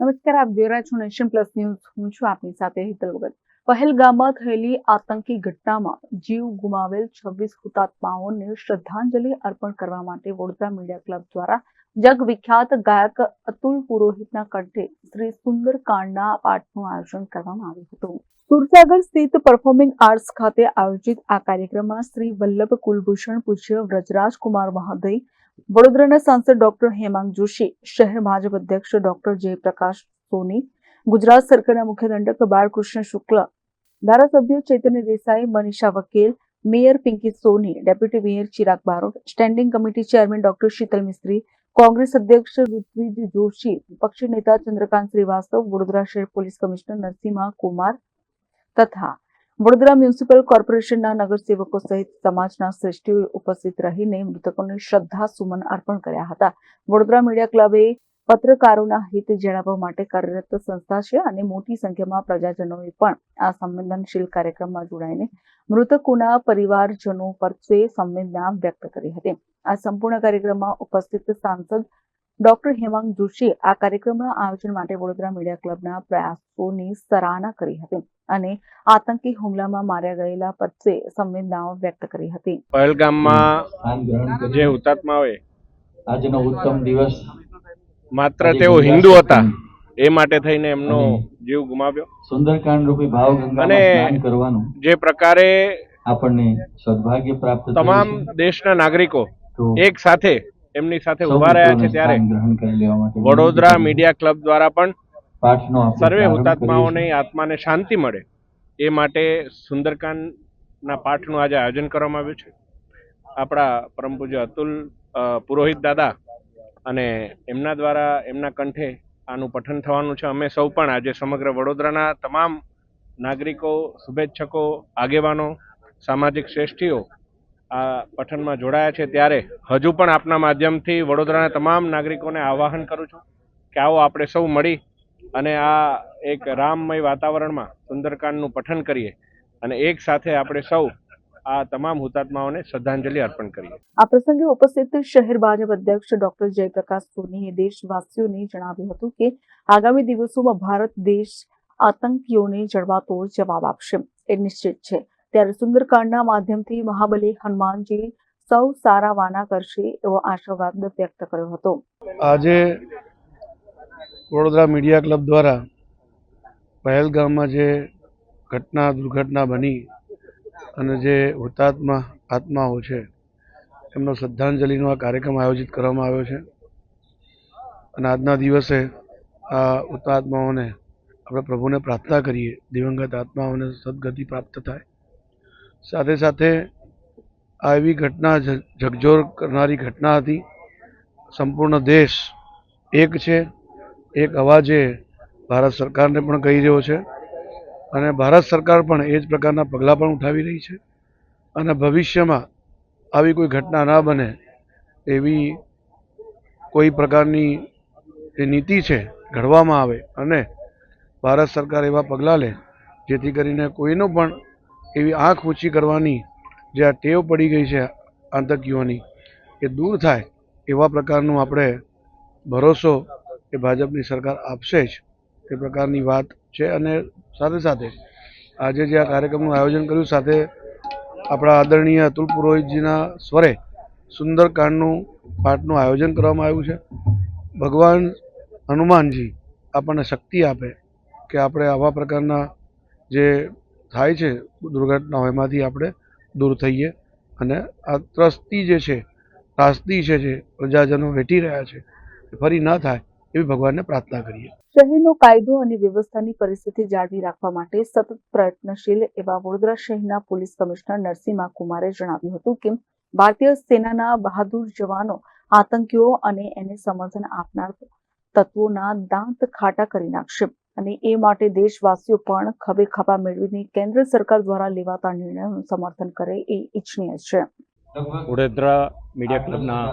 નમસ્કાર, આપ જોઈ રહ્યા છો નેશન પ્લસ ન્યૂઝ. હું છું આપની સાથે હિતલ વગર. પહેલગામમાં થયેલી આતંકી ઘટનામાં જીવ ગુમાવેલ છવ્વીસ હુતાત્માઓને શ્રદ્ધાંજલિ અર્પણ કરવા માટે વડોદરા મીડિયા ક્લબ દ્વારા જગવિખ્યાત ગાયક અતુલ પુરોહિતના કંઠે શ્રી સુંદર કાંડના પાઠનું આયોજન કરવામાં આવ્યું હતું. સુરસાગર સ્થિત પરફોર્મિંગ આર્ટ્સ ખાતે આયોજિત આ કાર્યક્રમમાં શ્રી વલ્લભ કુલભૂષણ, પૂજ્ય વ્રજરાજ કુમાર મહોદય વડોદરાના સાંસદ ડોક્ટર હેમાંગ જોશી, શહેર ભાજપ અધ્યક્ષ ડોક્ટર જયપ્રકાશ સોની, ગુજરાત સરકારના મુખ્ય દંડક બાળકૃષ્ણ શુક્લ, ધારાસભ્ય Chaitanya Desai, Manisha Vakil, mayor Pinky Soni, deputy mayor Chirag Barot, standing committee chairman doctor Sheetal Mistry, Congress અધ્યક્ષ ઋત્વિજ જોશી, વિપક્ષી નેતા ચંદ્રકાંત શ્રીવાસ્તવ, વડોદરા શહેર પોલીસ કમિશનર નરસિંહા કુમાર તથા વડોદરા મ્યુનિસિપલ કોર્પોરેશનના નગરસેવકો સહિત સમાજના શ્રેષ્ઠીઓએ ઉપસ્થિત રહીને મૃતકોને શ્રદ્ધા સુમન અર્પણ કર્યા હતા. વડોદરા મીડિયા ક્લબે પત્રકારોના હિત જણાવવા માટે કાર્યરત સંસ્થા છે અને મોટી સંખ્યામાં પ્રજાજનોએ પણ આ સંવેદનશીલ કાર્યક્રમમાં જોડાઈને મૃતકોના પરિવારજનો પ્રત્યે સંવેદના વ્યક્ત કરી હતી. આ સંપૂર્ણ કાર્યક્રમમાં ઉપસ્થિત સાંસદ ડોક્ટર હેમાંગ જોશીએ આ કાર્યક્રમના આયોજન માટે વડોદરા મીડિયા ક્લબના પ્રયાસોની સરાહના કરી હતી અને આતંકી હુમલામાં માર્યા ગયેલા પ્રત્યે સંવેદનાઓ વ્યક્ત કરી હતી. પહેલગામમાં જે હુતાત્મા હોય આજનો ઉત્તમ દિવસ માત્ર તેઓ હિન્દુ હતા એ માટે થઈને એમનો જીવ ગુમાવ્યો. સુંદરકાંડ રૂપી ભાવ અને કરવાનું જે પ્રકારે આપણને સદભાગ્ય પ્રાપ્ત તમામ દેશના નાગરિકો એક સાથે એમની સાથે ઊભા રહ્યા છે ત્યારે વડોદરા મીડિયા ક્લબ દ્વારા પણ સર્વે હુતાત્માઓને આત્માને શાંતિ મળે એ માટે સુંદરકાંડના પાઠનું આજે આયોજન કરવામાં આવ્યું છે. આપણા પરમ પૂજ્ય અતુલ પુરોહિત દાદા અને એમના દ્વારા એમના કંઠે આનું પઠન થવાનું છે. અમે સૌ પણ આજે સમગ્ર વડોદરાના તમામ નાગરિકો શુભેચ્છકો આગેવાનો સામાજિક શ્રેષ્ઠીઓ આ પઠનમાં જોડાયા છે ત્યારે હજુ પણ આપના માધ્યમથી વડોદરાના તમામ નાગરિકોને આવાહન કરું છું કે આવો આપણે સૌ મળી અને આ એક રામમય વાતાવરણમાં સુંદરકાંડનું પઠન કરીએ અને એક સાથે આપણે સૌ આ તમામ હુતાત્માઓને શ્રદ્ધાંજલિ અર્પણ કરીએ. આ પ્રસંગે ઉપસ્થિત શહેર ભાજપ અધ્યક્ષ ડોક્ટર જયપ્રકાશ સોનીએ દેશવાસીઓને જણાવ્યું હતું કે આગામી દિવસોમાં ભારત દેશ આતંકીઓને જડબાતોડ જવાબ આપશે. એ નિશ્ચિત છે. ત્યારે સુંદરકાંડના માધ્યમથી મહાબલી હનુમાનજી સૌ સારા વાના કરશે એવો આશાવાદ વ્યક્ત કર્યો હતો. આજે વડોદરા મીડિયા ક્લબ દ્વારા પહેલગામમાં જે ઘટના, દુર્ઘટના બની અને જે હુતાત્મા આત્માઓ છે, એમનો શ્રદ્ધાંજલિનો આ કાર્યક્રમ આયોજિત કરવામાં આવ્યો છે. અને આજના દિવસે આ હુતાત્માઓને આપણે પ્રભુને પ્રાર્થના કરીએ, દિવંગત આત્માઓને સદગતિ પ્રાપ્ત થાય. સાથે સાથે આ એવી ઘટના ઝકઝોર કરનારી ઘટના હતી. સંપૂર્ણ દેશ એક છે. એક અવાજે ભારત સરકારને પણ કહી રહ્યો છે. અને ભારત સરકાર પણ એ જ પ્રકારના પગલાં પણ ઉઠાવી રહી છે. અને ભવિષ્યમાં આવી કોઈ ઘટના ના બને એવી કોઈ પ્રકારની જે નીતિ છે ઘડવામાં આવે અને ભારત સરકાર એવા પગલાં લે જેથી કરીને કોઈનું પણ એવી આંખ ઊંચી કરવાની જે આ ટેવ પડી ગઈ છે આતંકીઓની એ દૂર થાય એવા પ્રકારનું આપણે ભરોસો એ ભાજપની સરકાર આપશે જ. એ પ્રકારની વાત છે અને સાથે સાથે આજે જે આ કાર્યક્રમનું આયોજન કર્યું સાથે આપણા આદરણીય અતુલ પુરોહિતજીના સ્વરે સુંદરકાંડનું પાઠનું આયોજન કરવામાં આવ્યું છે. ભગવાન હનુમાનજી આપણને શક્તિ આપે કે આપણે આવા પ્રકારના જે થાય છે દુર્ઘટનાઓ એમાંથી આપણે દૂર થઈએ. અને આ ત્રસ્તી જે છે ત્રાસદી છે જે પ્રજાજનો વેઠી રહ્યા છે ફરી ન થાય એવી ભગવાનને પ્રાર્થના કરીએ. શહેરનો કાયદો અને વ્યવસ્થાની પરિસ્થિતિ જાળવી રાખવા માટે સતત પ્રયત્નશીલ એવા વડોદરા શહેરના પોલીસ કમિશનર નરસિંહ કુમારે જણાવ્યું હતું કે, ભારતીય સેનાના બહાદુર જવાનો આતંકીઓ અને એને સમર્થન આપનાર તત્વોના દાંત ખાટા કરી નાખશે. અને એ માટે દેશવાસીઓ પણ ખભે ખભા મેળવીને કેન્દ્ર સરકાર દ્વારા લેવાતા નિર્ણયોનું સમર્થન કરે એ ઈચ્છનીય છે. વડોદરા મીડિયા ક્લબના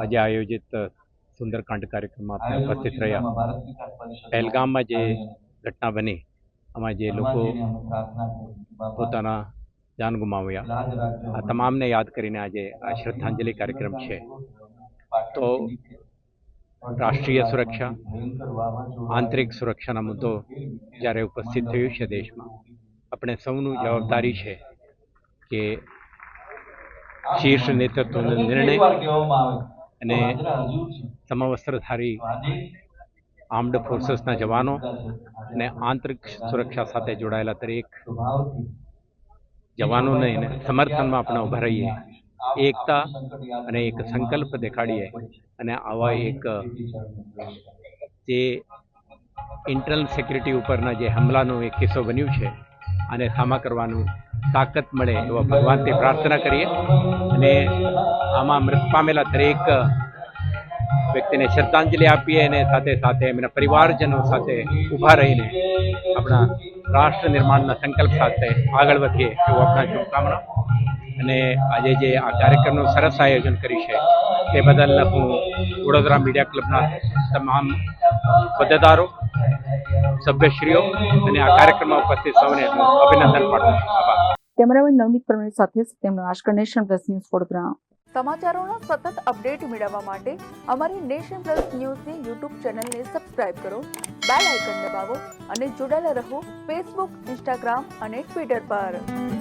આજે આયોજિત સુંદરકાંડ કાર્યક્રમમાં આપણે ઉપસ્થિત રહ્યા. પહેલગામમાં જે ઘટના બની આમાં જે લોકો પોતાના જાન ગુમાવ્યા. આ તમામને યાદ કરીને આજે આ શ્રદ્ધાંજલિ કાર્યક્રમ છે. તો રાષ્ટ્રીય સુરક્ષા આંતરિક સુરક્ષાના મુદ્દો જ્યારે ઉપસ્થિત થયું છે દેશમાં. આપણે સૌનું જવાબદારી છે કે શીર્ષ નેતૃત્વનો નિર્ણય અને સમવસ્ત્રધારી આર્મ્ડ ફોર્સેસના જવાનો અને આંતરિક સુરક્ષા સાથે જોડાયેલા દરેક જવાનોને સમર્થનમાં આપણે ઊભા રહીએ. એકતા અને એક સંકલ્પ દેખાડીએ અને આવા એક જે ઇન્ટરનલ સિક્યુરિટી ઉપરના જે હમલાનો એક કિસ્સો બન્યું છે આને સામા કરવાનું તાકાત મળે એવા ભગવાનથી પ્રાર્થના કરીએ. અને આમાં મૃત પામેલા દરેક વ્યક્તિને શ્રદ્ધાંજલિ આપીએ અને સાથે સાથે એમના પરિવારજનો સાથે ઊભા રહીને આપણા રાષ્ટ્ર નિર્માણના સંકલ્પ સાથે આગળ વધીએ. એવું આપણા શુભકામના. અને આજે જે આ કાર્યક્રમનું સરસ આયોજન કર્યું છે તે બદલ હું વડોદરા મીડિયા ક્લબના તમામ હોદ્દેદારો સભ્યશ્રીઓ અને આ કાર્યક્રમમાં ઉપસ્થિત સૌને હું અભિનંદન પાઠવું છું. કેમેરામેન નવનીત પરમેશ સાથે Satyam Ashkar Nation Plus News Vadodara. સમાચારોના સતત અપડેટ મેળવવા માટે અમારી નેશન પ્લસ ન્યૂઝની યુટ્યુબ ચેનલને સબસ્ક્રાઇબ કરો બેલ આઇકન દબાવો અને જોડાયેલા રહો ફેસબુક ઇન્સ્ટાગ્રામ અને ટ્વિટર પર.